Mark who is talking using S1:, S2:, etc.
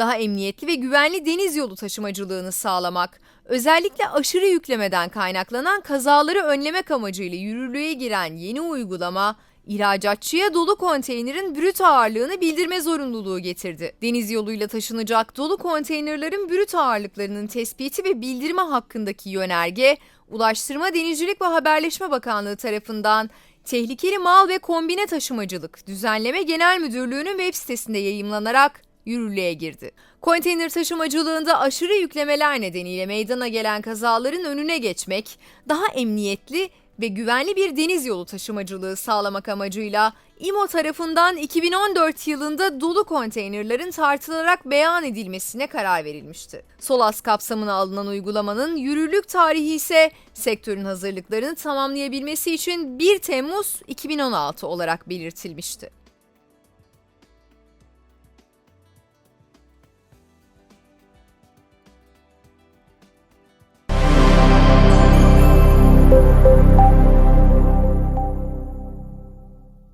S1: daha emniyetli ve güvenli deniz yolu taşımacılığını sağlamak, özellikle aşırı yüklemeden kaynaklanan kazaları önlemek amacıyla yürürlüğe giren yeni uygulama, İhracatçıya dolu konteynerin brüt ağırlığını bildirme zorunluluğu getirdi. Deniz yoluyla taşınacak dolu konteynerlerin brüt ağırlıklarının tespiti ve bildirme hakkındaki yönerge, Ulaştırma Denizcilik ve Haberleşme Bakanlığı tarafından Tehlikeli Mal ve Kombine Taşımacılık Düzenleme Genel Müdürlüğü'nün web sitesinde yayımlanarak yürürlüğe girdi. Konteyner taşımacılığında aşırı yüklemeler nedeniyle meydana gelen kazaların önüne geçmek, daha emniyetli ve güvenli bir deniz yolu taşımacılığı sağlamak amacıyla İMO tarafından 2014 yılında dolu konteynerlerin tartılarak beyan edilmesine karar verilmişti. SOLAS kapsamına alınan uygulamanın yürürlük tarihi ise sektörün hazırlıklarını tamamlayabilmesi için 1 Temmuz 2016 olarak belirtilmişti.